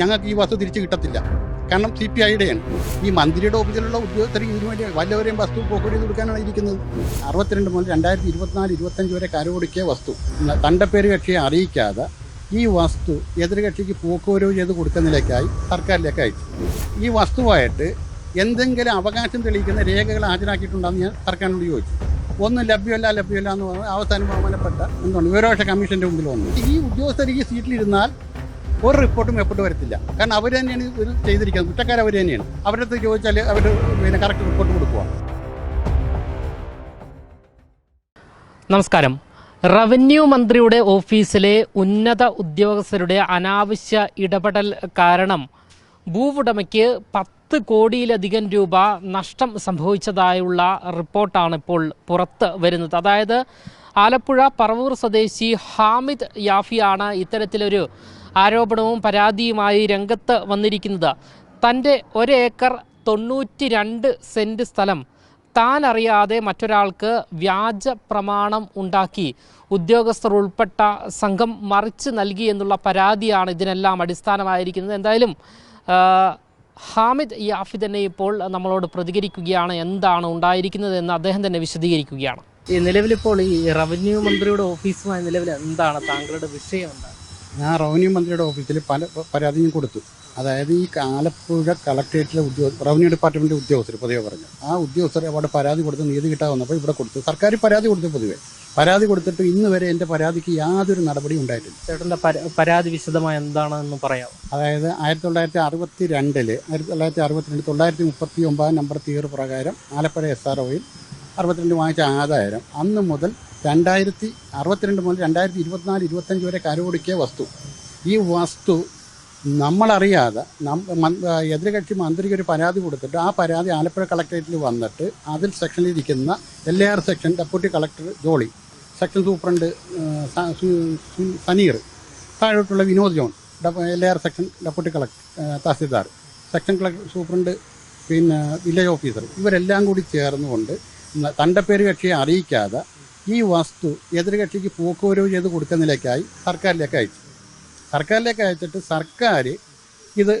ഞങ്ങൾക്ക് ഈ വസ്തു തിരിച്ചു കിട്ടത്തില്ല. കാരണം സി പി ഐയുടെയാണ്. ഈ മന്ത്രിയുടെ ഓഫീസിലുള്ള ഉദ്യോഗസ്ഥർ ഇതിനു വേണ്ടി വല്ലവരെയും വസ്തു പോക്കുവഴി കൊടുക്കാനാണ് ഇരിക്കുന്നത്. അറുപത്തിരണ്ട് മുതൽ രണ്ടായിരത്തി ഇരുപത്തിനാല് ഇരുപത്തഞ്ച് വരെ കരമൊടുക്കിയ വസ്തു. തണ്ടപ്പേര് കക്ഷിയെ അറിയിക്കാതെ ഈ വസ്തു എതിർ കക്ഷിക്ക് പോക്കുവരവ് ചെയ്ത് കൊടുക്കുന്നതിലേക്കായി സർക്കാരിലേക്ക് അയച്ചു. ഈ വസ്തുവായിട്ട് എന്തെങ്കിലും അവകാശം തെളിയിക്കുന്ന രേഖകൾ ഹാജരാക്കിയിട്ടുണ്ടെന്ന് ഞാൻ സർക്കാരിനോട് ചോദിച്ചു. ഒന്നും ലഭ്യമല്ല ലഭ്യമല്ല എന്ന് പറഞ്ഞ് അവസാനം ബഹുമാനപ്പെട്ട എന്താണ് വിവരപക്ഷ കമ്മീഷന്റെ മുമ്പിൽ വന്നു. ഈ ഉദ്യോഗസ്ഥർ ഈ സീറ്റിലിരുന്നാൽ ഒരു റിപ്പോർട്ടും എപ്പോഴും വരത്തില്ല. കാരണം അവർ തന്നെയാണ് ഇത് ചെയ്തിരിക്കുന്നത്. കുറ്റക്കാർ അവർ തന്നെയാണ്. അവരുടെ അടുത്ത് ചോദിച്ചാൽ അവർ പിന്നെ കറക്റ്റ് റിപ്പോർട്ട് കൊടുക്കുക നമസ്കാരം. റവന്യൂ മന്ത്രിയുടെ ഓഫീസിലെ ഉന്നത ഉദ്യോഗസ്ഥരുടെ അനാവശ്യ ഇടപെടൽ കാരണം ഭൂവുടമയ്ക്ക് പത്ത് കോടിയിലധികം രൂപ നഷ്ടം സംഭവിച്ചതായുള്ള റിപ്പോർട്ടാണ് ഇപ്പോൾ പുറത്ത് വരുന്നത്. അതായത് ആലപ്പുഴ പറവൂർ സ്വദേശി ഹാമിദ് യാഫിയാണ് ഇത്തരത്തിലൊരു ആരോപണവും പരാതിയുമായി രംഗത്ത് വന്നിരിക്കുന്നത്. തന്റെ ഒരേക്കർ തൊണ്ണൂറ്റി രണ്ട് സെന്റ് സ്ഥലം. താൻ അറിയാതെ മറ്റൊരാൾക്ക് വ്യാജ പ്രമാണം ഉണ്ടാക്കി. ഉദ്യോഗസ്ഥർ ഉൾപ്പെട്ട സംഘം മറിച്ച് നൽകി എന്നുള്ള പരാതിയാണ് ഇതിനെല്ലാം അടിസ്ഥാനമായിരിക്കുന്നത്. എന്തായാലും ഹാമിദ് യാഫി തന്നെ ഇപ്പോൾ നമ്മളോട് പ്രതികരിക്കുകയാണ് എന്താണ് ഉണ്ടായിരിക്കുന്നത് എന്ന് അദ്ദേഹം തന്നെ വിശദീകരിക്കുകയാണ്. നിലവിലിപ്പോൾ ഈ റവന്യൂ മന്ത്രിയുടെ ഓഫീസുമായി നിലവിൽ എന്താണ് താങ്കളുടെ വിഷയം എന്താണ്? ഞാൻ റവന്യൂ മന്ത്രിയുടെ ഓഫീസിൽ പല പരാതിയും കൊടുത്തു. അതായത് ഈ ആലപ്പുഴ കളക്ടറേറ്റിലെ ഉദ്യോഗ റവന്യൂ ഡിപ്പാർട്ട്മെന്റ് ഉദ്യോഗസ്ഥർ പൊതുവെ പറഞ്ഞു. ആ ഉദ്യോഗസ്ഥർ അവിടെ പരാതി കൊടുത്ത് നീതി കിട്ടാൻ വന്നപ്പോൾ ഇവിടെ കൊടുത്തു. സർക്കാർ പരാതി കൊടുത്തു പൊതുവെ. പരാതി കൊടുത്തിട്ട് ഇന്ന് വരെ എന്റെ പരാതിക്ക് യാതൊരു നടപടിയും ഉണ്ടായിട്ടില്ല. ചേട്ടന്റെ പരാതി വിശദമായി എന്താണെന്ന് പറയാം അതായത് ആയിരത്തി തൊള്ളായിരത്തി അറുപത്തി രണ്ടിൽ ആയിരത്തി തൊള്ളായിരത്തി അറുപത്തിരണ്ട് തൊള്ളായിരത്തി മുപ്പത്തി ഒമ്പത് നമ്പർ തീർ പ്രകാരം ആലപ്പുഴ എസ് ആർ ഒയിൽ അറുപത്തിരണ്ട് വാങ്ങിച്ച ആദായം അന്ന് മുതൽ രണ്ടായിരത്തി അറുപത്തിരണ്ട് മുതൽ രണ്ടായിരത്തി ഇരുപത്തിനാല് ഇരുപത്തഞ്ച് വരെ കരമൊടുക്കിയ വസ്തു. ഈ വസ്തു നമ്മളറിയാതെ എതിർകക്ഷി മന്ത്രിക്ക് ഒരു പരാതി കൊടുത്തിട്ട് ആ പരാതി ആലപ്പുഴ കളക്ടറേറ്റിൽ വന്നിട്ട് അതിൽ സെക്ഷനിൽ ഇരിക്കുന്ന L A R section deputy collector Jolly section superintendent Saneer താഴോട്ടുള്ള Vinod John L A R section deputy collector tahsildar section collector superintendent പിന്നെ വില്ലേജ് ഓഫീസർ ഇവരെല്ലാം കൂടി ചേർന്നുകൊണ്ട് തണ്ടപ്പേര് കക്ഷിയെ അറിയിക്കാതെ ഈ വസ്തു എതിർകക്ഷിക്ക് പോക്കുവരവ് ചെയ്ത് കൊടുക്കുന്നതിലേക്കായി സർക്കാരിലേക്ക് അയച്ചു. സർക്കാരിലേക്ക് അയച്ചിട്ട് സർക്കാർ ഇത്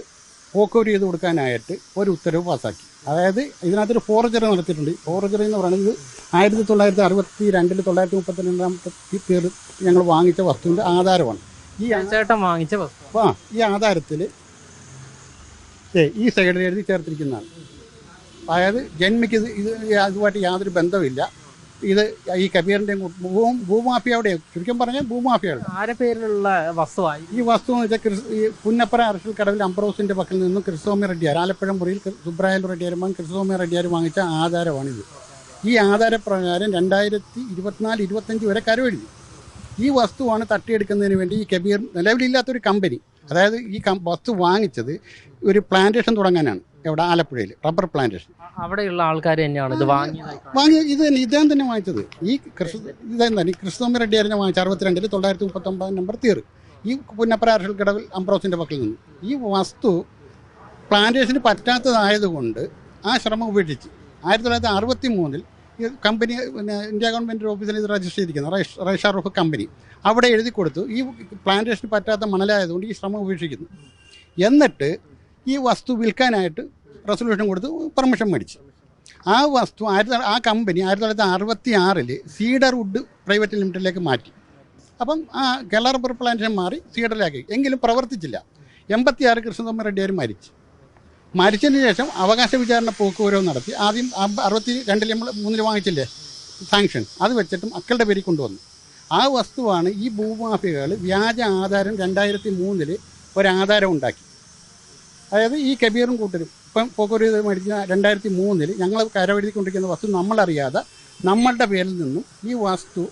പോക്കുവരവ് ചെയ്ത് കൊടുക്കാനായിട്ട് ഒരു ഉത്തരവ് പാസ്സാക്കി. അതായത് ഇതിനകത്തൊരു ഫോറജറി നടത്തിയിട്ടുണ്ട്. ഫോർജറി എന്ന് പറയുന്നത് ആയിരത്തി തൊള്ളായിരത്തി അറുപത്തി രണ്ടിൽ തൊള്ളായിരത്തി മുപ്പത്തി രണ്ടാമത്തെ പേര് ഞങ്ങൾ വാങ്ങിച്ച വസ്തുവിന്റെ ആധാരമാണ്. ഈ അഞ്ചേട്ടം ചേട്ടൻ വാങ്ങിച്ച വസ്തു. ആ ഈ ആധാരത്തിൽ ഈ സൈഡിൽ എഴുതി ചേർത്തിരിക്കുന്നതാണ്. അതായത് ജന്മിക്ക് ഇത് ഇതുമായിട്ട് യാതൊരു ബന്ധമില്ല ഇത് ഈ കബീറിന്റെയും ഭൂ ഭൂമാഫിയയുടെ ചുരുക്കം പറഞ്ഞാൽ ഭൂമാഫിയയുടെ. ആരെ പേരിലുള്ള വസ്തുവായി? ഈ വസ്തു എന്ന് വെച്ചാൽ ക്രിസ് ഈ പുന്നപ്പറ അറശൽ കടവിൽ അംബ്രോസിന്റെ പക്കൽ നിന്നും ക്രിസ്തോമി റെഡ്ഡിയാർ ആലപ്പുഴ മുറിയിൽ സുബ്രഹ്മ റെഡ്ഡിയാരും ക്രിസ്തോമി റെഡ്ഡിയാരും വാങ്ങിച്ച ആധാരമാണിത്. ഈ ആധാരപ്രകാരം രണ്ടായിരത്തി ഇരുപത്തിനാല് ഇരുപത്തഞ്ച് വരെ കരവെഴുതി ഈ വസ്തുവാണ് തട്ടിയെടുക്കുന്നതിന് വേണ്ടി ഈ കബീർ നിലവിലില്ലാത്തൊരു കമ്പനി അതായത് ഈ വസ്തു വാങ്ങിച്ചത് ഒരു പ്ലാന്റേഷൻ തുടങ്ങാനാണ്. ഇവിടെ ആലപ്പുഴയിൽ റബ്ബർ പ്ലാന്റേഷൻ. അവിടെയുള്ള ആൾക്കാർ തന്നെയാണ് ഇത് വാങ്ങിയത്? വാങ്ങി ഇത് തന്നെ ഇദ്ദേഹം തന്നെ വാങ്ങിച്ചത്. ഈ കൃഷി ഇദ്ദേഹം തന്നെ ഈ കൃഷ്ണസ്വാമി ആയിരുന്നു വാങ്ങിച്ച അറുപത്തിരണ്ടിൽ തൊള്ളായിരത്തി മുപ്പത്തൊമ്പത് നമ്പർ തീർ. ഈ പുന്നപ്പര അർഷൽ കടവിൽ അംബ്രോസിന്റെ പക്കൽ നിന്ന്. ഈ വസ്തു പ്ലാന്റേഷന് പറ്റാത്തതായതുകൊണ്ട് ആ ശ്രമം ഉപേക്ഷിച്ച് ആയിരത്തി തൊള്ളായിരത്തി അറുപത്തി മൂന്നിൽ ഈ കമ്പനി പിന്നെ ഇന്ത്യ ഗവൺമെന്റ് ഓഫീസിൽ ഇത് രജിസ്റ്റർ ചെയ്തിരിക്കുന്നത് റൈഷ് റൂഫ് കമ്പനി. അവിടെ എഴുതി കൊടുത്തു ഈ പ്ലാന്റേഷന് പറ്റാത്ത മണലായതുകൊണ്ട് ഈ ശ്രമം ഉപേക്ഷിക്കുന്നു. എന്നിട്ട് ഈ വസ്തു വിൽക്കാനായിട്ട് റെസൊല്യൂഷൻ കൊടുത്ത് പെർമിഷൻ മേടിച്ചു. ആ വസ്തു ആയിരത്തി ആ കമ്പനി ആയിരത്തി തൊള്ളായിരത്തി അറുപത്തി ആറിൽ സീഡർ വുഡ് പ്രൈവറ്റ് ലിമിറ്റഡിലേക്ക് മാറ്റി. അപ്പം ആ കേരള റബ്ബർ പ്ലാന്റേഷൻ മാറി സീഡറിലാക്കി. എങ്കിലും പ്രവർത്തിച്ചില്ല. എൺപത്തി ആറ് കൃഷ്ണതമ്മ റെഡ്ഡിയാർ മരിച്ചു. മരിച്ചതിന് ശേഷം അവകാശ വിചാരണ പോക്കുവരവ് നടത്തി. ആദ്യം അറുപത്തി രണ്ടിൽ നമ്മൾ മൂന്നിൽ വാങ്ങിച്ചില്ലേ? സാങ്ഷൻ. അത് വെച്ചിട്ടും മക്കളുടെ പേരിൽ കൊണ്ടുവന്നു. ആ വസ്തുവാണ് ഈ ഭൂമാഫിയകൾ വ്യാജ ആധാരം രണ്ടായിരത്തി മൂന്നിൽ ഒരാധാരം ഉണ്ടാക്കി. അതായത് ഈ കബീറും കൂട്ടരും ഇപ്പം പോക്കൊരു മരിച്ച രണ്ടായിരത്തി മൂന്നിൽ ഞങ്ങൾ കരവെഴുതിക്കൊണ്ടിരിക്കുന്ന വസ്തു നമ്മളറിയാതെ നമ്മളുടെ പേരിൽ നിന്നും ഈ വസ്തു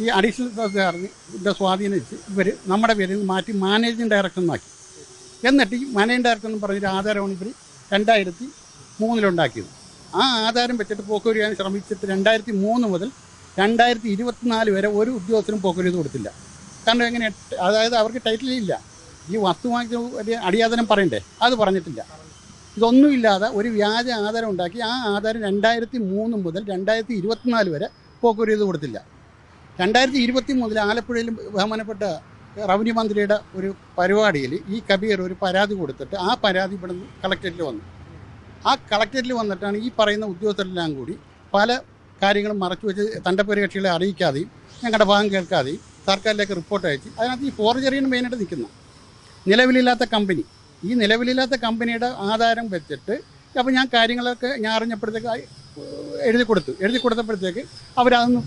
ഈ അഡീഷണൽ തഹസിൽദാറിന്റെ സ്വാധീനിച്ച് ഇവർ നമ്മുടെ പേരിൽ നിന്ന് മാറ്റി മാനേജിങ് ഡയറക്ടർ എന്നാക്കി എന്നിട്ട് ഈ മാനേജിങ് ഡയറക്ടർ എന്ന് പറഞ്ഞൊരു ആധാരമാണ് ഇവർ രണ്ടായിരത്തി മൂന്നിലുണ്ടാക്കിയത് ആ ആധാരം വെച്ചിട്ട് ചെയ്യാൻ ശ്രമിച്ചിട്ട് രണ്ടായിരത്തി മൂന്ന് മുതൽ രണ്ടായിരത്തി ഇരുപത്തിനാല് വരെ ഒരു ഉദ്യോഗസ്ഥനും പോക്കുവരി കൊടുത്തില്ല. കാരണം എങ്ങനെ അതായത് അവർക്ക് ടൈറ്റിലില്ല ഈ വസ്തു വാങ്ങിച്ച ഒരു അടിയാതനം പറയണ്ടേ? അത് പറഞ്ഞിട്ടില്ല. ഇതൊന്നുമില്ലാതെ ഒരു വ്യാജ ആധാരം ഉണ്ടാക്കി ആ ആധാരം രണ്ടായിരത്തി മൂന്ന് മുതൽ രണ്ടായിരത്തി ഇരുപത്തിനാല് വരെ പോക്കൊരു ചെയ്ത് കൊടുത്തില്ല. രണ്ടായിരത്തി ഇരുപത്തി മൂന്നിൽ ആലപ്പുഴയിൽ ബഹുമാനപ്പെട്ട റവന്യൂ മന്ത്രിയുടെ ഒരു പരിപാടിയിൽ ഈ കബീർ ഒരു പരാതി കൊടുത്തിട്ട് ആ പരാതി ഇവിടെ നിന്ന് കളക്ടറേറ്റിൽ വന്നു. ആ കളക്ടറേറ്റിൽ വന്നിട്ടാണ് ഈ പറയുന്ന ഉദ്യോഗസ്ഥരെല്ലാം കൂടി പല കാര്യങ്ങളും മറച്ചു വെച്ച് തന്റെ കക്ഷികളെ അറിയിക്കാതെയും ഞങ്ങളുടെ ഭാഗം കേൾക്കാതെയും സർക്കാരിലേക്ക് റിപ്പോർട്ട് അയച്ച് അതിനകത്ത് ഈ ഫോർജറിയാണ് മെയിനായിട്ട് നിൽക്കുന്നത്. നിലവിലില്ലാത്ത കമ്പനി. ഈ നിലവിലില്ലാത്ത കമ്പനിയുടെ ആധാരം വെച്ചിട്ട് അപ്പോൾ ഞാൻ കാര്യങ്ങളൊക്കെ ഞാൻ അറിഞ്ഞപ്പോഴത്തേക്ക് എഴുതി കൊടുത്തു. എഴുതി കൊടുത്തപ്പോഴത്തേക്ക് അവരതൊന്നും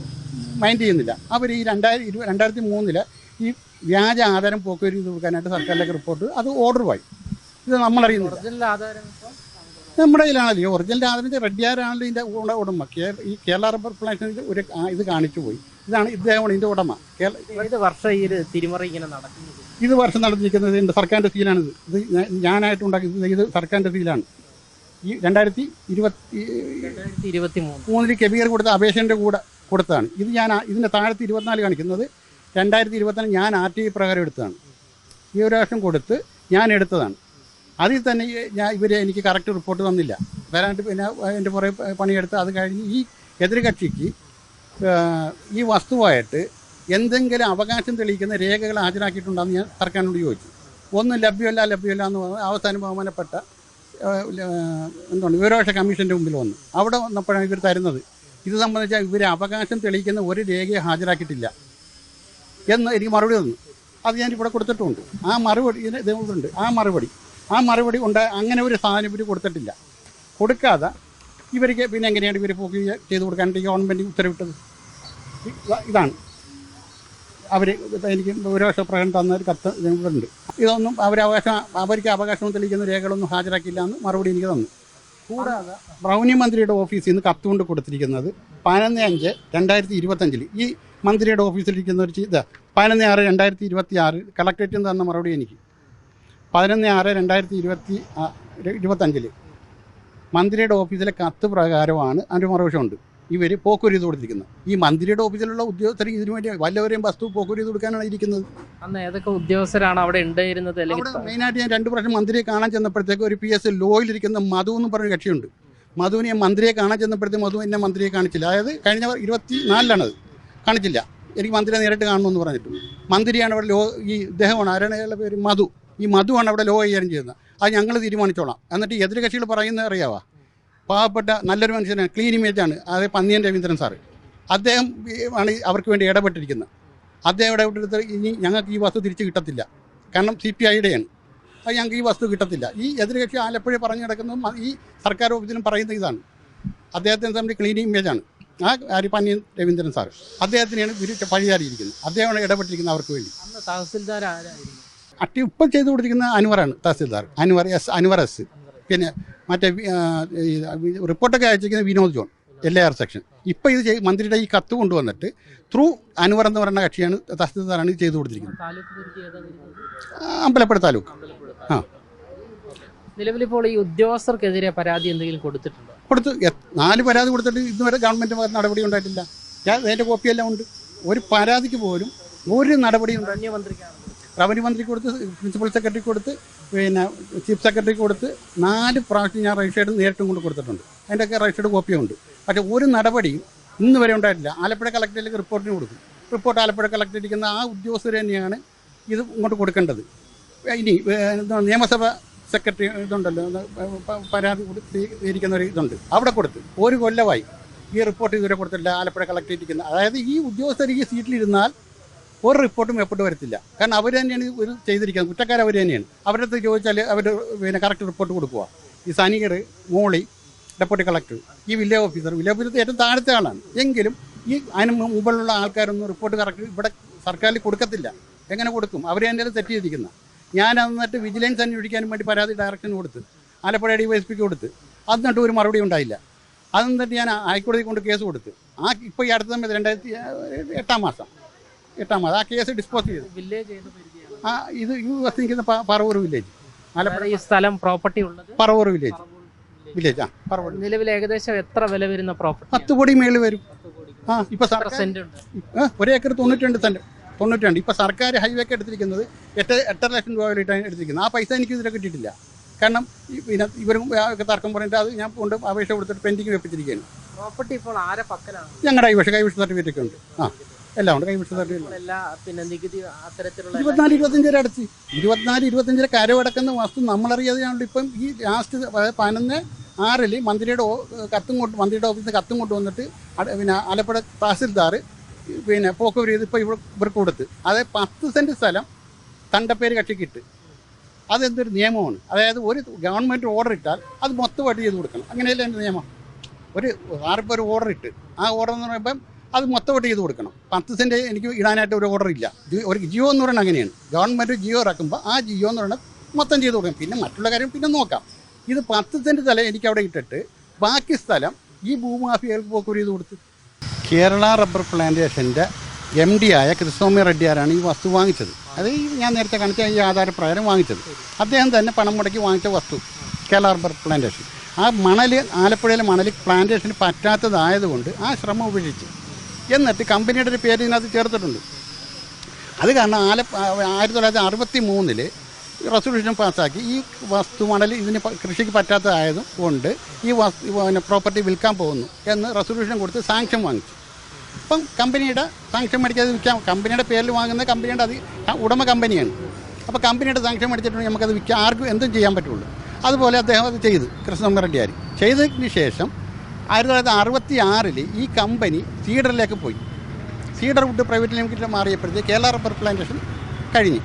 മൈൻഡ് ചെയ്യുന്നില്ല. അവർ ഈ രണ്ടായിരത്തി ഇരു രണ്ടായിരത്തി മൂന്നിൽ ഈ വ്യാജ ആധാരം പോക്കുവരി കൊടുക്കാനായിട്ട് സർക്കാരിലേക്ക് റിപ്പോർട്ട് അത് ഓർഡർ ഓർഡറുമായി ഇത് നമ്മളറിയുന്നത് നമ്മുടെ കയ്യിലാണല്ലോ. ഒറിജിനൽ ആധാരം റെഡ്ഡിയാരാണല്ലോ ഇതിന്റെ ഉട- ഉടമ. ഈ കേരള റബ്ബർ പ്ലാന്റിന്റെ ഒരു ഇത് കാണിച്ചു പോയി. ഇതാണ് ഇദ്ദേഹമാണ് ഇതിന്റെ ഉടമ. കേരള വർഷം ഈ തിരിമറി ഇങ്ങനെ നടക്കുന്നത് ഇത് വർഷം നടന്നിരിക്കുന്നത് എന്റെ സർക്കാരിന്റെ ഫീലാണിത്. ഇത് ഞാനായിട്ട് ഉണ്ടാക്കി ഇത് സർക്കാരിന്റെ ഫീലാണ്. ഈ രണ്ടായിരത്തി ഇരുപത്തി ഇരുപത്തി മൂന്ന് മൂന്നിൽ കെബിയർ കൊടുത്ത അപേക്ഷന്റെ കൂടെ കൊടുത്തതാണ് ഇത് ഞാൻ ഇതിന്റെ താഴത്ത് ഇരുപത്തിനാല് കാണിക്കുന്നത് രണ്ടായിരത്തി ഇരുപത്തിനാല് ഞാൻ ആർ ടി ഐ പ്രകാരം എടുത്തതാണ്. ഈ ഒരു വർഷം കൊടുത്ത് ഞാൻ എടുത്തതാണ്. അതിൽ തന്നെ ഞാൻ ഇവർ എനിക്ക് കറക്റ്റ് റിപ്പോർട്ട് തന്നില്ല. തരാണ്ട് പിന്നെ എന്റെ കുറേ പണിയെടുത്ത് അത് കഴിഞ്ഞ് ഈ എതിർകക്ഷിക്ക് ഈ വസ്തുവായിട്ട് എന്തെങ്കിലും അവകാശം തെളിയിക്കുന്ന രേഖകൾ ഹാജരാക്കിയിട്ടുണ്ടോ എന്ന് ഞാൻ സർക്കാരിനോട് ചോദിച്ചു. ഒന്നും ലഭ്യമല്ല ലഭ്യമല്ല എന്ന് പറഞ്ഞ് അവസാനം ബഹുമാനപ്പെട്ട എന്താണ് വിവരാവകാശ കമ്മീഷന്റെ മുമ്പിൽ വന്നു. അവിടെ വന്നപ്പോഴാണ് ഇവർ തരുന്നത്. ഇത് സംബന്ധിച്ചാൽ ഇവർ അവകാശം തെളിയിക്കുന്ന ഒരു രേഖയെ ഹാജരാക്കിയിട്ടില്ല എന്ന് എനിക്ക് മറുപടി തന്നു. അത് ഞാൻ ഇവിടെ കൊടുത്തിട്ടുണ്ട്. ആ മറുപടി ഇതുണ്ട്. ആ മറുപടി ആ മറുപടി ഉണ്ട് അങ്ങനെ ഒരു സാധനം ഇവർ കൊടുത്തിട്ടില്ല. കൊടുക്കാതെ ഇവർക്ക് പിന്നെ എങ്ങനെയാണ് ഇവർ പോക്കി ചെയ്ത് കൊടുക്കാനായിട്ട് ഗവൺമെന്റ് ഉത്തരവിട്ടത്? ഇതാണ്. അവർ എനിക്ക് ഒരു വർഷം പ്രകടനം തന്ന ഒരു കത്ത് ഇവിടെ ഇതൊന്നും അവർ അവകാശം അവർക്ക് അവകാശം തെളിയിക്കുന്ന രേഖകളൊന്നും ഹാജരാക്കിയില്ല എന്ന് മറുപടി എനിക്ക് തന്നു. കൂടാതെ ബ്രൗണി മന്ത്രിയുടെ ഓഫീസിൽ നിന്ന് കത്ത് കൊണ്ട് കൊടുത്തിരിക്കുന്നത് പതിനൊന്ന് അഞ്ച് രണ്ടായിരത്തി ഇരുപത്തഞ്ചിൽ ഈ മന്ത്രിയുടെ ഓഫീസിലിരിക്കുന്ന ഒരു ഇത് പതിനൊന്ന് ആറ് രണ്ടായിരത്തി ഇരുപത്തി ആറ് കളക്ടറേറ്റിൽ നിന്ന് തന്ന മറുപടി എനിക്ക്. പതിനൊന്ന് ആറ് രണ്ടായിരത്തി ഇരുപത്തി ഇരുപത്തഞ്ചിൽ മന്ത്രിയുടെ ഓഫീസിലെ കത്ത് പ്രകാരമാണ് അതിന്റെ മറുവശമുണ്ട് ഇവർ പോക്കുരി ചെയ്ത് കൊടുത്തിരിക്കുന്നത്. ഈ മന്ത്രിയുടെ ഓഫീസിലുള്ള ഉദ്യോഗസ്ഥർ ഇതിനു വേണ്ടി വല്ലവരെയും വസ്തു പോക്കുവരി ചെയ്ത് കൊടുക്കാനാണ് ഇരിക്കുന്നത്. അന്ന് ഏതൊക്കെ ഉദ്യോഗസ്ഥരാണ് അവിടെ ഉണ്ടായിരുന്നത് മെയിനായിട്ട് ഞാൻ രണ്ട് പ്രാവശ്യം മന്ത്രിയെ കാണാൻ ചെന്നപ്പോഴത്തേക്ക് ഒരു പി എസ് ലോയിലിരിക്കുന്ന മധു എന്ന് പറഞ്ഞ കക്ഷിയുണ്ട്. മധുവിനെ ഞാൻ മന്ത്രിയെ കാണാൻ ചെന്നപ്പോഴത്തേക്ക് മധു എന്നെ മന്ത്രിയെ കാണിച്ചില്ല. അതായത് കഴിഞ്ഞ ഇരുപത്തി നാലിലാണത് കാണിച്ചില്ല. എനിക്ക് മന്ത്രിയെ നേരിട്ട് കാണണമെന്ന് പറഞ്ഞിട്ട്. മന്ത്രിയാണ് അവിടെ ലോ ഈ ഇദ്ദേഹമാണ് ആരാണ് അയാളുടെ പേര്? മധു. ഈ മധുവാണ് അവിടെ ലോ കൈകാര്യം ചെയ്യുന്നത്. അത് ഞങ്ങൾ തീരുമാനിച്ചോളാം. എന്നിട്ട് എതിർ കക്ഷികൾ പറയുന്നത് അറിയാവാ? പാവപ്പെട്ട നല്ലൊരു മനുഷ്യനാണ്. ക്ലീൻ ഇമേജാണ് അതായത് പന്നിയൻ രവീന്ദ്രൻ സാറ്. അദ്ദേഹം ആണ് അവർക്ക് വേണ്ടി ഇടപെട്ടിരിക്കുന്നത്. അദ്ദേഹം ഇടപെട്ടെടുത്ത് ഇനി ഞങ്ങൾക്ക് ഈ വസ്തു തിരിച്ചു കിട്ടത്തില്ല. കാരണം സി പി ഐയുടെയാണ് അത് ഞങ്ങൾക്ക് ഈ വസ്തു കിട്ടത്തില്ല. ഈ എതിർകക്ഷി ആലപ്പുഴ പറഞ്ഞു കിടക്കുന്നതും ഈ സർക്കാർ ഓഫീസിലും പറയുന്ന ഇതാണ്. അദ്ദേഹത്തിന് തമ്മിൽ ക്ലീൻ ഇമേജാണ് ആ ആര്? പന്നിയൻ രവീന്ദ്രൻ സാർ അദ്ദേഹത്തിനെയാണ് പഴിചാരിയിരിക്കുന്നത് അദ്ദേഹമാണ് ഇടപെട്ടിരിക്കുന്നത് അവർക്ക് വേണ്ടി. തഹസിൽദാർ അട്ടി ഇപ്പം ചെയ്തു കൊടുത്തിരിക്കുന്ന അനുവറാണ് tahsildar. Anwar S Anwar S. പിന്നെ മറ്റേ റിപ്പോർട്ടൊക്കെ അയച്ചിരിക്കുന്നത് Vinod John L R section ഇപ്പം ഇത് മന്ത്രിയുടെ ഈ കത്ത് കൊണ്ടുവന്നിട്ട് ത്രൂ അൻവർ എന്ന് പറയുന്ന കക്ഷിയാണ് തസ്തിദാറാണ് ഇത് ചെയ്തു കൊടുത്തിരിക്കുന്നത്. അമ്പലപ്പുഴ താലൂക്ക്. ആ. നിലവിലിപ്പോൾ ഈ ഉദ്യോഗസ്ഥർക്കെതിരെ പരാതി എന്തെങ്കിലും കൊടുത്തിട്ടുണ്ടോ? കൊടുത്ത്. നാല് പരാതി കൊടുത്തിട്ട് ഇതുവരെ ഗവൺമെന്റ് നടപടി ഉണ്ടായിട്ടില്ല. ഞാൻ അതിന്റെ കോപ്പിയെല്ലാം ഉണ്ട്. ഒരു പരാതിക്ക് പോലും ഒരു നടപടിയും ഉണ്ടായി മന്ത്രിക്കാണ് റവന്യൂ മന്ത്രിക്ക് കൊടുത്ത് പ്രിൻസിപ്പൽ സെക്രട്ടറിക്ക് കൊടുത്ത് പിന്നെ ചീഫ് സെക്രട്ടറിക്ക് കൊടുത്ത് നാല് പ്രാവശ്യം ഞാൻ രജിസ്റ്റേഡ് നേരിട്ടും കൊണ്ട് കൊടുത്തിട്ടുണ്ട്. അതിന്റെയൊക്കെ രജിസ്റ്റേഡ് കോപ്പിയുണ്ട്. പക്ഷേ ഒരു നടപടിയും ഇന്ന് വരെ ഉണ്ടായിട്ടില്ല. ആലപ്പുഴ കളക്ടറിലേക്ക് റിപ്പോർട്ടിന് കൊടുക്കും. റിപ്പോർട്ട് ആലപ്പുഴ കളക്ടർ ഇരിക്കുന്ന ആ ഉദ്യോഗസ്ഥർ തന്നെയാണ് ഇത് ഇങ്ങോട്ട് കൊടുക്കേണ്ടത്. ഇനി നിയമസഭ സെക്രട്ടറി ഇതുണ്ടല്ലോ പരാതി ഇരിക്കുന്ന ഒരു ഇതുണ്ട്. അവിടെ കൊടുത്ത് ഒരു കൊല്ലമായി ഈ റിപ്പോർട്ട് ഇതുവരെ കൊടുത്തിട്ടില്ല ആലപ്പുഴ കളക്ടർ ഇരിക്കുന്ന അതായത് ഈ ഉദ്യോഗസ്ഥർ ഈ സീറ്റിലിരുന്നാൽ ഒരു റിപ്പോർട്ടും എപ്പോഴും വരത്തില്ല. കാരണം അവർ തന്നെയാണ് ഇത് ചെയ്തിരിക്കുന്നത്. കുറ്റക്കാർ അവർ തന്നെയാണ്. അവരുടെ അടുത്ത് ചോദിച്ചാൽ അവർ പിന്നെ കറക്റ്റ് റിപ്പോർട്ട് കൊടുക്കുക ഈ സനീർ മോളി ഡെപ്യൂട്ടി കളക്ടർ ഈ വില്ലേജ് ഓഫീസർ. വില്ലേജ് ഓഫീസർ ഏറ്റവും താഴത്തെ ആളാണ്. എങ്കിലും ഈ അതിന് മുമ്പിലുള്ള ആൾക്കാരൊന്നും റിപ്പോർട്ട് കറക്റ്റ് ഇവിടെ സർക്കാരിൽ കൊടുക്കത്തില്ല. എങ്ങനെ കൊടുക്കും? അവർ തന്നെ തെറ്റ് ചെയ്തിരിക്കുന്ന. ഞാൻ എന്നിട്ട് വിജിലൻസ് അന്വേഷിക്കാനും വേണ്ടി പരാതി ഡയറക്ഷൻ കൊടുത്ത് ആലപ്പുഴ ഡി വൈ എസ് പിക്ക് കൊടുത്ത് അതിനിട്ട് ഒരു മറുപടി ഉണ്ടായില്ല. അതെന്നിട്ട് ഞാൻ ഹൈക്കോടതി കൊണ്ട് കേസ് കൊടുത്ത്. ആ ഇപ്പോൾ ഈ അടുത്ത സമയത്ത് രണ്ടായിരത്തി എട്ടാം മാസം. എട്ടാം മതി ആ കേസ് ഡിസ്പോസ് ചെയ്തു. വില്ലേജ് ആ ഇത് ഈ വസിക്കുന്ന പറവൂർ വില്ലേജ് മലപ്പുറം ഈ സ്ഥലം പ്രോപ്പർട്ടി ഉള്ളത്? പറവൂർ വില്ലേജ് വില്ലേജ് ആ പറവൂർ നിലവിൽ ഏകദേശം എത്ര വില വരുന്ന പ്രോപ്പർട്ടി പത്ത് കോടി മേളിൽ വരും. ആ ഇപ്പൊ ഒരു ഏക്കർ തൊണ്ണൂറ്റി സെന്റ് തൊണ്ണൂറ്റി ഇപ്പൊ സർക്കാർ ഹൈവേക്ക് എടുത്തിരിക്കുന്നത് എട്ട് എട്ടര ലക്ഷം രൂപ വിലയിട്ടാണ് എടുത്തിരിക്കുന്നത്. ആ പൈസ എനിക്ക് ഇതിലെ കിട്ടിയിട്ടില്ല. കാരണം പിന്നെ ഇവരും തർക്കം പറഞ്ഞിട്ട് അത് ഞാൻ കൊണ്ട് അപേക്ഷ കൊടുത്തിട്ട് പെൻഡിങ് വെപ്പിച്ചിരിക്കുകയാണ്. പ്രോപ്പർട്ടി ഇപ്പോൾ ആരെ പക്കലാണ്? ഞങ്ങളുടെ കൈവശ കൈവശ സർട്ടിഫിക്കറ്റ് ഒക്കെ ഉണ്ട്. ആ. എല്ലാം ഉണ്ട് സർട്ടിഫിക്കറ്റ് എല്ലാ പിന്നെ നികുതി അത്തരത്തിലുള്ള ഇരുപത്തിനാല് ഇരുപത്തഞ്ച് വരെ ഇരുപത്തിനാല് ഇരുപത്തഞ്ചിലെ കരവടക്കുന്ന വസ്തു നമ്മളറിയാതെയാണല്ലോ ഇപ്പം ഈ ലാസ്റ്റ് പതിനൊന്ന് ആറിൽ മന്ത്രിയുടെ കത്തും കൊണ്ട് മന്ത്രിയുടെ ഓഫീസിൽ നിന്ന് കത്തും കൊണ്ടു വന്നിട്ട് പിന്നെ ആലപ്പുഴ തഹസിൽദാർ പിന്നെ പോക്കവർ ചെയ്ത് ഇപ്പോൾ ഇവിടെ ഇവർക്ക് കൊടുത്ത്. അതായത് പത്ത് സെന്റ് സ്ഥലം തണ്ടപ്പേര് കക്ഷിക്ക് ഇട്ട്. അതെന്തൊരു നിയമമാണ്? അതായത് ഒരു ഗവൺമെന്റ് ഓർഡർ ഇട്ടാൽ അത് മൊത്തമായിട്ട് ചെയ്ത് കൊടുക്കണം. അങ്ങനെയല്ലേ എന്റെ നിയമം? ഒരു ആറിപ്പോൾ ഒരു ഓർഡർ ഇട്ട്. ആ ഓർഡർ എന്ന് പറയുമ്പം അത് മൊത്തമായിട്ട് ചെയ്ത് കൊടുക്കണം. പത്ത് സെന്റ് എനിക്ക് ഇടാനായിട്ട് ഒരു ഓർഡർ ഇല്ല. ഒരു ജിയോ എന്ന് പറയുന്നത് അങ്ങനെയാണ്. ഗവൺമെന്റ് ജിയോ ഇറക്കുമ്പോൾ ആ ജിയോ എന്ന് പറയുന്നത് മൊത്തം ചെയ്ത് കൊടുക്കണം. പിന്നെ മറ്റുള്ള കാര്യം പിന്നെ നോക്കാം. ഇത് പത്ത് സെന്റ് സ്ഥലം എനിക്ക് അവിടെ ഇട്ടിട്ട് ബാക്കി സ്ഥലം ഈ ഭൂമാഫിയകൾക്ക് പോക്കൂരി ചെയ്ത് കൊടുത്തു. കേരള റബ്ബർ പ്ലാന്റേഷന്റെ എം ഡി ആയ കൃഷ്ണസ്വാമി റെഡ്ഡിയാരാണ് ഈ വസ്തു വാങ്ങിച്ചത്? അത് ഞാൻ നേരത്തെ കാണിച്ച ഈ ആധാരപ്രകാരം വാങ്ങിച്ചത്. അദ്ദേഹം തന്നെ പണം മുടക്കി വാങ്ങിച്ച വസ്തു കേരള റബ്ബർ പ്ലാന്റേഷൻ. ആ മണൽ ആലപ്പുഴയിലെ മണൽ പ്ലാന്റേഷന് പറ്റാത്തതായതുകൊണ്ട് ആ ശ്രമം ഉപേക്ഷിച്ച് എന്നിട്ട് കമ്പനിയുടെ ഒരു പേര് ഇതിനകത്ത് ചേർത്തിട്ടുണ്ട്. അത് കാരണം ആല ആയിരത്തി തൊള്ളായിരത്തി അറുപത്തി മൂന്നിൽ റെസൊല്യൂഷൻ പാസ്സാക്കി. ഈ വസ്തു മണൽ ഇതിന് കൃഷിക്ക് പറ്റാത്തതായതും കൊണ്ട് ഈ വസ്തു പിന്നെ പ്രോപ്പർട്ടി വിൽക്കാൻ പോകുന്നു എന്ന് റെസൊല്യൂഷൻ കൊടുത്ത് സാങ്ഷൻ വാങ്ങിച്ചു. അപ്പം കമ്പനിയുടെ സാങ്ഷൻ മേടിക്കാതെ വിൽക്കാം. കമ്പനിയുടെ പേരിൽ വാങ്ങുന്ന കമ്പനിയുടെ അത് ഉടമ കമ്പനിയാണ്. അപ്പോൾ കമ്പനിയുടെ സാങ്ഷൻ മേടിച്ചിട്ടുണ്ടെങ്കിൽ നമുക്കത് വിൽക്കാം. ആർക്കും എന്തും ചെയ്യാൻ പറ്റുള്ളൂ. അതുപോലെ അദ്ദേഹം അത് ചെയ്തു. കൃഷ്ണൻ റെഡ്ഡിയാർ ചെയ്തതിന് ശേഷം ആയിരത്തി തൊള്ളായിരത്തി അറുപത്തി ആറിൽ ഈ കമ്പനി സീഡറിലേക്ക് പോയി. സീഡർ വുഡ് പ്രൈവറ്റ് ലിമിറ്റഡ് മാറിയപ്പോഴത്തേക്ക് കേരള റബ്ബർ പ്ലാന്റേഷൻ കഴിഞ്ഞു.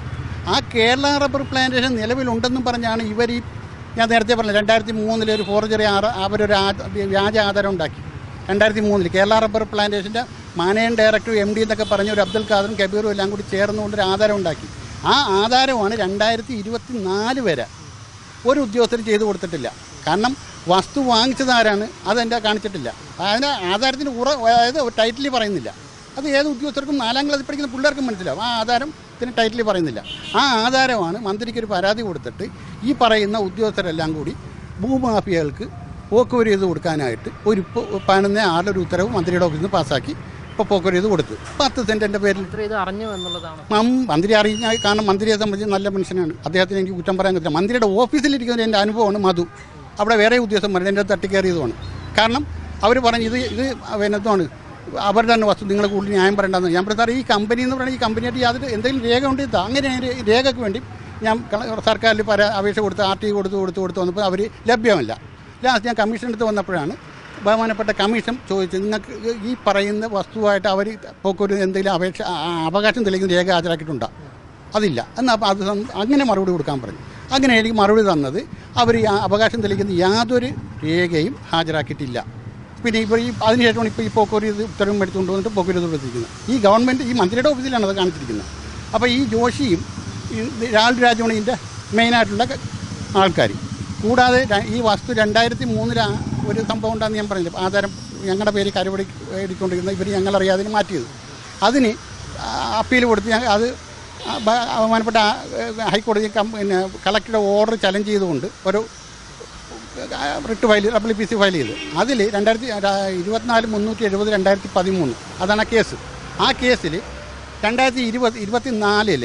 ആ കേരള റബ്ബർ പ്ലാന്റേഷൻ നിലവിലുണ്ടെന്നും പറഞ്ഞാണ് ഇവർ ഈ ഞാൻ നേരത്തെ പറഞ്ഞു രണ്ടായിരത്തി മൂന്നിൽ ഒരു ഫോർജറി ആറ് അവരൊരു വ്യാജ ആധാരം ഉണ്ടാക്കി. രണ്ടായിരത്തി മൂന്നിൽ കേരള റബ്ബർ പ്ലാന്റേഷന്റെ മാനേജിംഗ് ഡയറക്ടർ എം ഡി എന്നൊക്കെ പറഞ്ഞ ഒരു അബ്ദുൽ ഖാദറും കബീറും എല്ലാം കൂടി ചേർന്നുകൊണ്ടൊരു ആധാരം ഉണ്ടാക്കി. ആ ആധാരമാണ് രണ്ടായിരത്തി ഇരുപത്തി നാല് വരെ ഒരു ഉദ്യോഗസ്ഥരും ചെയ്തു കൊടുത്തിട്ടില്ല. കാരണം വസ്തു വാങ്ങിച്ചത് ആരാണ് അതെന്റെ കാണിച്ചിട്ടില്ല. അതിന് ആധാരത്തിന് ഉറ അതായത് ടൈറ്റിൽ പറയുന്നില്ല. അത് ഏത് ഉദ്യോഗസ്ഥർക്കും നാലാം ക്ലാസ്സിൽ പഠിക്കുന്ന പിള്ളേർക്കും മനസ്സിലാവും. ആ ആധാരം ഇതിന് ടൈറ്റിൽ പറയുന്നില്ല. ആ ആധാരമാണ് മന്ത്രിക്ക് ഒരു പരാതി കൊടുത്തിട്ട് ഈ പറയുന്ന ഉദ്യോഗസ്ഥരെല്ലാം കൂടി ഭൂമാഫിയകൾക്ക് പോക്കുവരി ചെയ്ത് കൊടുക്കാനായിട്ട് ഒരു ഇപ്പോൾ പതിനൊന്ന് ഒരു ഉത്തരവ് മന്ത്രിയുടെ ഓഫീസിൽ നിന്ന് പാസ്സാക്കി ഇപ്പോൾ പോക്കുവരി ചെയ്ത് കൊടുത്തു. പത്ത് സെന്റിന്റെ പേരിൽ അറിഞ്ഞു എന്നുള്ളതാണ്. മന്ത്രി അറിഞ്ഞ കാരണം മന്ത്രിയെ സംബന്ധിച്ച് നല്ല മനുഷ്യനാണ്. അദ്ദേഹത്തിന് എനിക്ക് കുറ്റം പറയാൻ പറ്റില്ല. മന്ത്രിയുടെ ഓഫീസിലിരിക്കുന്ന എന്റെ അനുഭവമാണ് മധു. അവിടെ വേറെ ഉദ്യോഗസ്ഥന്മാർ എന്റെ തട്ടിക്കയറിയതുമാണ് കാരണം അവർ പറഞ്ഞു ഇത് ഇത് പിന്നെ എന്താണ് അവരുടെ തന്നെ വസ്തു നിങ്ങൾ കൂടുതൽ ന്യായം പറയേണ്ടതെന്ന് ഞാൻ പറഞ്ഞു സാർ ഈ കമ്പനി എന്ന് പറയുന്നത് ഈ കമ്പനിയായിട്ട് യാതൊരു എന്തെങ്കിലും രേഖ ഉണ്ട്? അങ്ങനെ രേഖയ്ക്ക് വേണ്ടി ഞാൻ സർക്കാരിൽ പല അപേക്ഷ കൊടുത്ത് ആർ ടി കൊടുത്ത് കൊടുത്ത് കൊടുത്ത് വന്നപ്പോൾ അവർ ലഭ്യമല്ല. ലാസ്റ്റ് ഞാൻ കമ്മീഷൻ എടുത്ത് വന്നപ്പോഴാണ് ബഹുമാനപ്പെട്ട കമ്മീഷൻ ചോദിച്ചത് നിങ്ങൾക്ക് ഈ പറയുന്ന വസ്തുവായിട്ട് അവർ പോക്കൊരു എന്തെങ്കിലും അപേക്ഷ അവകാശം തെളിയിക്കുന്ന രേഖ ഹാജരാക്കിയിട്ടുണ്ടോ? അതില്ല. എന്നാൽ അപ്പോൾ അത് അങ്ങനെ മറുപടി കൊടുക്കാൻ പറഞ്ഞു. അങ്ങനെ എനിക്ക് മറുപടി തന്നത്. അവർ അവകാശം തെളിയിക്കുന്ന യാതൊരു രേഖയും ഹാജരാക്കിയിട്ടില്ല. പിന്നെ ഇപ്പോൾ ഈ അതിനുശേഷമാണ് ഇപ്പോൾ ഈ പോക്കൊരു ഉത്തരവും എടുത്തുകൊണ്ട് വന്നിട്ട് പോക്കൊരു കൊടുത്തിരിക്കുന്നത് ഈ ഗവൺമെന്റ് ഈ മന്ത്രിയുടെ ഓഫീസിലാണ് അത് കാണിച്ചിരിക്കുന്നത്. അപ്പോൾ ഈ ജോഷിയും രാഹുൽ രാജുവാണ് ഇതിന്റെ മെയിനായിട്ടുള്ള ആൾക്കാർ കൂടാതെ ഈ വസ്തു രണ്ടായിരത്തി മൂന്നിൽ ഒരു സംഭവം ഉണ്ടാകുന്ന ഞാൻ പറഞ്ഞില്ല ആധാരം ഞങ്ങളുടെ പേര് കരുപടി എടുക്കൊണ്ടിരിക്കുന്ന ഇവർ ഞങ്ങളറിയാതെ മാറ്റിയത്. അതിന് അപ്പീൽ കൊടുത്ത് അത് ബഹുമാനപ്പെട്ട ഹൈക്കോടതി പിന്നെ കളക്ടറുടെ ഓർഡർ ചലഞ്ച് ചെയ്തുകൊണ്ട് ഒരു writ file W P C file ചെയ്ത്. അതിൽ രണ്ടായിരത്തി ഇരുപത്തിനാല് മുന്നൂറ്റി എഴുപത് രണ്ടായിരത്തി പതിമൂന്ന്. അതാണ് ആ കേസ്. ആ കേസിൽ രണ്ടായിരത്തി ഇരുപത് ഇരുപത്തി നാലിൽ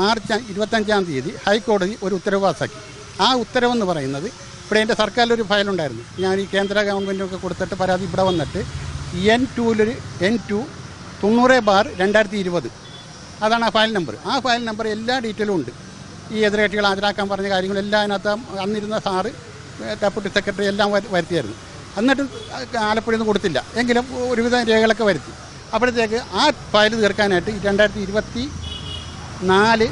മാർച്ച് ഇരുപത്തഞ്ചാം തീയതി ഹൈക്കോടതി ഒരു ഉത്തരവ് പാസാക്കി. ആ ഉത്തരവെന്ന് പറയുന്നത് ഇവിടെ എന്റെ സർക്കാരിലൊരു ഫയലുണ്ടായിരുന്നു. ഞാൻ ഈ കേന്ദ്ര ഗവൺമെന്റൊക്കെ കൊടുത്തിട്ട് പരാതി ഇവിടെ വന്നിട്ട് എൻ ടൂവിലൊരു എൻ ടു തൊണ്ണൂറ് ബാർ രണ്ടായിരത്തി ഇരുപത്. അതാണ് ആ ഫയൽ നമ്പർ. ആ ഫയൽ നമ്പർ എല്ലാ ഡീറ്റെയിലും ഉണ്ട്. ഈ എതിരാട്ടികൾ ഹാജരാക്കാൻ പറഞ്ഞ കാര്യങ്ങളെല്ലാം അതിനകത്ത് അന്നിരുന്ന സാറ് ഡെപ്യൂട്ടി സെക്രട്ടറി എല്ലാം വരു- വരുത്തിയായിരുന്നു. എന്നിട്ട് ആലപ്പുഴയിൽ നിന്ന് കൊടുത്തില്ല. എങ്കിലും ഒരുവിധം രേഖകളൊക്കെ വരുത്തി. അപ്പോഴത്തേക്ക് ആ ഫയൽ തീർക്കാനായിട്ട് രണ്ടായിരത്തി ഇരുപത്തി നാല്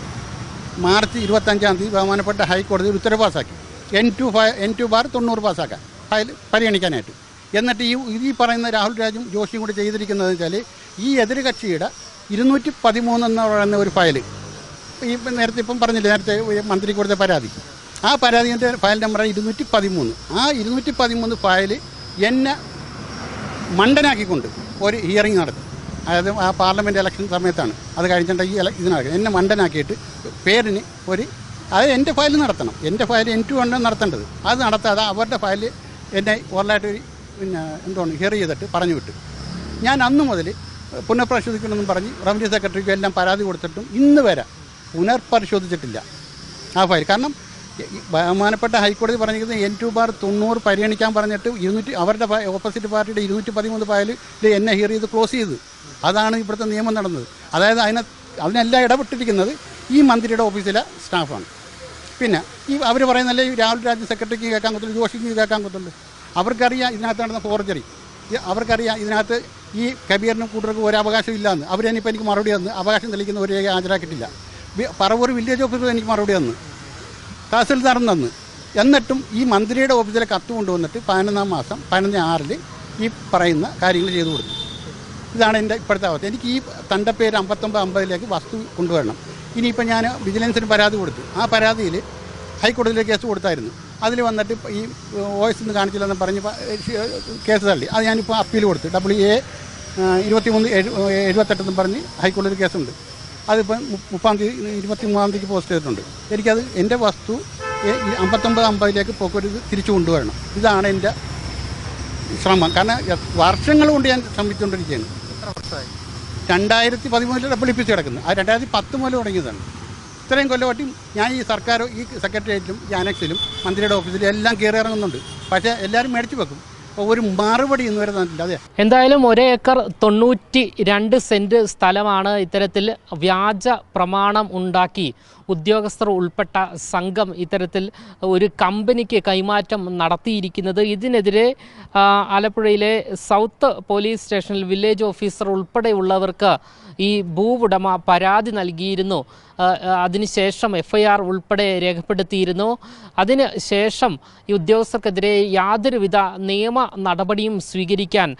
മാർച്ച് ഇരുപത്തഞ്ചാം തീയതി ബഹുമാനപ്പെട്ട ഹൈക്കോടതി ഉത്തരവ് പാസ്സാക്കി എൻ ടു ഫയ എൻ ടു ബാർ തൊണ്ണൂറ് പാസ്സാക്കാൻ ഫയൽ പരിഗണിക്കാനായിട്ട്. എന്നിട്ട് ഈ ഈ പറയുന്ന രാഹുൽ രാജും ജോഷിയും കൂടി ചെയ്തിരിക്കുന്നത് വെച്ചാൽ ഈ എതിർകക്ഷിയുടെ ഇരുന്നൂറ്റി പതിമൂന്ന് എന്ന് പറയുന്ന ഒരു ഫയൽ ഈ നേരത്തെ ഇപ്പം പറഞ്ഞില്ലേ നേരത്തെ മന്ത്രി കൊടുത്ത പരാതി. ആ പരാതിന്റെ ഫയൽ നമ്പർ ഇരുന്നൂറ്റി പതിമൂന്ന് ആ ഇരുന്നൂറ്റി പതിമൂന്ന് ഫയൽ എന്നെ മണ്ടനാക്കിക്കൊണ്ട് ഒരു ഹിയറിംഗ് നടത്തി. അതായത് ആ പാർലമെന്റ് ഇലക്ഷൻ സമയത്താണ്. അത് കഴിഞ്ഞിട്ട് ഈ ഇതിനകം എന്നെ മണ്ടനാക്കിയിട്ട് പേരിന് ഒരു അത് എന്റെ ഫയൽ നടത്തണം. എന്റെ ഫയൽ എൻ ടു ആണ് നടത്തേണ്ടത്. അത് നടത്താതെ അവരുടെ ഫയൽ എന്നെ ഓർലായിട്ട് പിന്നെ എന്താണ് ഹിയർ ചെയ്തിട്ട് പറഞ്ഞു വിട്ടു. ഞാൻ അന്ന് മുതൽ പുനഃപരിശോധിക്കണമെന്നും പറഞ്ഞ് റവന്യൂ സെക്രട്ടറിക്കും എല്ലാം പരാതി കൊടുത്തിട്ടും ഇന്ന് വരെ പുനർപരിശോധിച്ചിട്ടില്ല ആ ഫയൽ. കാരണം ബഹുമാനപ്പെട്ട ഹൈക്കോടതി പറഞ്ഞിരിക്കുന്നത് എൻ ടു ബാർ തൊണ്ണൂറ് പരിഗണിക്കാൻ പറഞ്ഞിട്ട് ഇരുന്നൂറ്റി അവരുടെ ഓപ്പോസിറ്റ് പാർട്ടിയുടെ ഇരുന്നൂറ്റി പതിമൂന്ന് ഫയലിൽ എന്നെ ഹിയർ ചെയ്ത് ക്ലോസ് ചെയ്തു. അതാണ് ഇവിടുത്തെ നിയമം നടന്നത്. അതായത് അതിനെ അതിനെല്ലാം ഇടപെട്ടിരിക്കുന്നത് ഈ മന്ത്രിയുടെ ഓഫീസിലെ സ്റ്റാഫാണ്. പിന്നെ ഈ അവർ പറയുന്നല്ലേ രാഹുൽ രാജ്യ സെക്രട്ടറിക്ക് കേൾക്കാൻ പറ്റുള്ളൂ ജോഷിക്ക് കേൾക്കാൻ പറ്റുള്ളൂ അവർക്കറിയാം ഇതിനകത്ത് നടന്ന ഫോർജറി. അവർക്കറിയാം ഇതിനകത്ത് ഈ കബീറിനും കൂട്ടർക്കും ഒരു അവകാശം ഇല്ലാന്ന് അവരെനിപ്പോൾ എനിക്ക് മറുപടി തന്ന്. അവകാശം തെളിയിക്കുന്ന ഒരു രേഖ ഹാജരാക്കിയിട്ടില്ല. പറവൂർ വില്ലേജ് ഓഫീസർ എനിക്ക് മറുപടി തന്നു. തഹസിൽദാറും തന്നു. എന്നിട്ടും ഈ മന്ത്രിയുടെ ഓഫീസിലെ കത്ത് കൊണ്ടുവന്നിട്ട് പതിനൊന്നാം മാസം പതിനൊന്ന് ആറിൽ ഈ പറയുന്ന കാര്യങ്ങൾ ചെയ്തു കൊടുത്തു. ഇതാണ് എന്റെ ഇപ്പോഴത്തെ അവസ്ഥ. എനിക്ക് ഈ തന്റെ പേര് അമ്പത്തൊമ്പത് അമ്പതിലേക്ക് വസ്തു കൊണ്ടുവരണം. ഇനിയിപ്പോൾ ഞാൻ വിജിലൻസിന് പരാതി കൊടുത്തു. ആ പരാതിയിൽ ഹൈക്കോടതിയിലെ കേസ് കൊടുത്തായിരുന്നു. അതിൽ വന്നിട്ട് ഈ വോയിസ് ഒന്നും കാണിച്ചില്ലെന്ന് പറഞ്ഞ് കേസ് തള്ളി. അത് ഞാനിപ്പോൾ അപ്പീൽ കൊടുത്തു. ഡബ്ല്യു എ ഇരുപത്തിമൂന്ന് എഴുപത്തെട്ടെന്ന് പറഞ്ഞ് ഹൈക്കോടതി കേസുണ്ട്. അതിപ്പം മു- മുപ്പാം തീയതി ഇരുപത്തി മൂന്നാം തീയതി പോസ്റ്റ് ചെയ്തിട്ടുണ്ട്. എനിക്കത് എന്റെ വസ്തു അമ്പത്തൊമ്പത് അമ്പതിലേക്ക് പോക്കൊരു തിരിച്ചു കൊണ്ടുവരണം. ഇതാണ് എന്റെ ശ്രമം. കാരണം വർഷങ്ങൾ കൊണ്ട് ഞാൻ ശ്രമിച്ചുകൊണ്ടിരിക്കുകയാണ്. രണ്ടായിരത്തി പതിമൂന്നിൽ ഡബ്ല്യൂപിസി കിടക്കുന്നത് ആ രണ്ടായിരത്തി പത്ത് മുതൽ തുടങ്ങിയതാണ്. ഇത്രയും കൊല്ലമായിട്ടും ഞാൻ ഈ സർക്കാർ ഈ സെക്രട്ടേറിയറ്റിലും ഈ അനക്സിലും മന്ത്രിയുടെ ഓഫീസിലും എല്ലാം കയറി ഇറങ്ങുന്നുണ്ട്. പക്ഷേ എല്ലാവരും മേടിച്ചു വെക്കും. ഒരു മറുപടി അതെ. എന്തായാലും ഒരേ ഏക്കർ തൊണ്ണൂറ്റി രണ്ട് സെന്റ് സ്ഥലമാണ് ഇത്തരത്തിൽ വ്യാജ പ്രമാണം ഉണ്ടാക്കി ഉദ്യോഗസ്ഥർ ഉൾപ്പെട്ട സംഘം ഇത്തരത്തിൽ ഒരു കമ്പനിക്ക് കൈമാറ്റം നടത്തിയിരിക്കുന്നത്. ഇതിനെതിരെ ആലപ്പുഴയിലെ സൗത്ത് പോലീസ് സ്റ്റേഷനിൽ വില്ലേജ് ഓഫീസർ ഉൾപ്പെടെയുള്ളവർക്ക് ഈ ഭൂവുടമ പരാതി നൽകിയിരുന്നു. അതിനുശേഷം എഫ് ഐ ആർ ഉൾപ്പെടെ രേഖപ്പെടുത്തിയിരുന്നു. അതിന് ശേഷം ഈ ഉദ്യോഗസ്ഥർക്കെതിരെ യാതൊരുവിധ നിയമ നടപടിയും സ്വീകരിക്കാൻ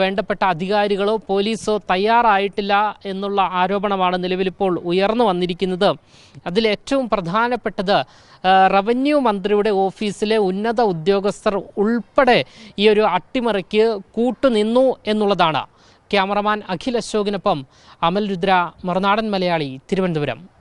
വേണ്ടപ്പെട്ട അധികാരികളോ പോലീസോ തയ്യാറായിട്ടില്ല എന്നുള്ള ആരോപണമാണ് നിലവിലിപ്പോൾ ഉയർന്നു വന്നിരിക്കുന്നത്. അതിലേറ്റവും പ്രധാനപ്പെട്ടത് റവന്യൂ മന്ത്രിയുടെ ഓഫീസിലെ ഉന്നത ഉദ്യോഗസ്ഥർ ഉൾപ്പെടെ ഈ ഒരു അട്ടിമറിക്ക് കൂട്ടുനിന്നു എന്നുള്ളതാണ്. ക്യാമറമാൻ അഖിൽ അശോകിനൊപ്പം അമൽ രുദ്ര മറുനാടൻ മലയാളി തിരുവനന്തപുരം.